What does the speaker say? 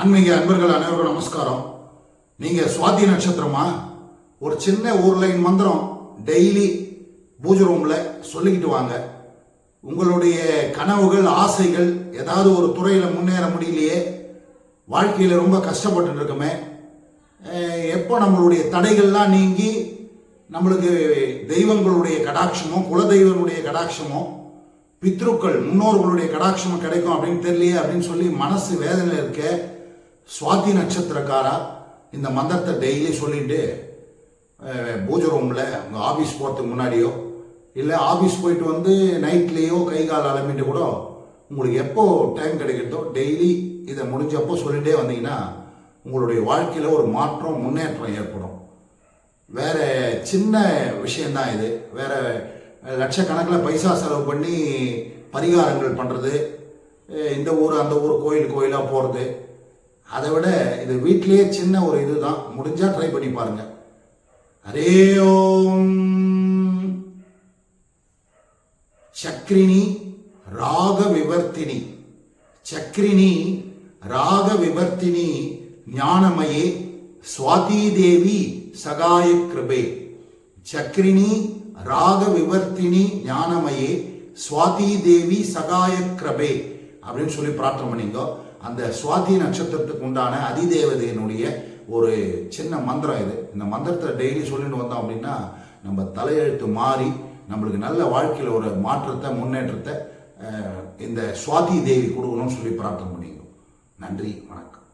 ஆன்மீக அன்பர்கள் அனைவருக்கும் நமஸ்காரம். நீங்க சுவாதி நட்சத்திரமா? ஒரு சின்ன ஊர் லைன் மந்திரம் டெய்லி பூஜை ரூம்ல சொல்லிக்கிட்டு வாங்க. உங்களுடைய கனவுகள் ஆசைகள் ஏதாவது ஒரு துறையில முன்னேற முடியலையே வாழ்க்கையில ரொம்ப கஷ்டப்பட்டு இருக்கோமே எப்போ நம்மளுடைய தடைகள்லாம் நீங்கி நம்மளுக்கு தெய்வங்களுடைய கடாட்சமோ குலதெய்வனுடைய கடாட்சமோ பித்ருக்கள் முன்னோர்களுடைய கடாட்சமும் கிடைக்கும் அப்படின்னு தெரியலையே அப்படின்னு சொல்லி மனசு வேதனை இருக்க சுவாதி நட்சத்திரக்காரா இந்த மந்திரத்தை டெய்லி சொல்லிட்டு பூஜை ரூமில் உங்கள் ஆஃபீஸ் போகிறதுக்கு முன்னாடியோ இல்லை ஆஃபீஸ் போயிட்டு வந்து நைட்லேயோ கை கால் அலம்பிட்டு கூட உங்களுக்கு எப்போ டைம் கிடைக்கிறதோ டெய்லி இதை முடிஞ்சப்போ சொல்லிகிட்டே வந்தீங்கன்னா உங்களுடைய வாழ்க்கையில் ஒரு மாற்றம் முன்னேற்றம் ஏற்படும். வேற சின்ன விஷயந்தான் இது. வேறு லட்சக்கணக்கில் பைசா செலவு பண்ணி பரிகாரங்கள் பண்ணுறது இந்த ஊர் அந்த ஊர் கோயில் கோயிலாக போகிறது அதை விட இது வீட்டிலேயே சின்ன ஒரு இதுதான். முடிஞ்சா ட்ரை பண்ணி பாருங்க. ஹரே ஓம். சக்ரினி ராக விவர்த்தினி. சக்ரினி ராக விவர்த்தினி ஞானமயே சுவாதி தேவி சகாய கிருபே. சக்ரினி ராக விவர்த்தினி ஞானமயே சுவாதி தேவி சகாய கிருபே. அப்படின்னு சொல்லி பிரார்த்தனை பண்ணிங்க அந்த சுவாதி நட்சத்திரத்துக்கு உண்டான அதிதேவதையினுடைய ஒரு சின்ன மந்திரம் இது. இந்த மந்திரத்தை டெய்லி சொல்லிட்டு வந்தோம் அப்படின்னா நம்ம தலையெழுத்து மாறி நம்மளுக்கு நல்ல வாழ்க்கையில் ஒரு மாற்றத்தை முன்னேற்றத்தை இந்த சுவாதி தேவி கொடுக்கணும்னு சொல்லி பிரார்த்தனை பண்ணிங்க நன்றி வணக்கம்.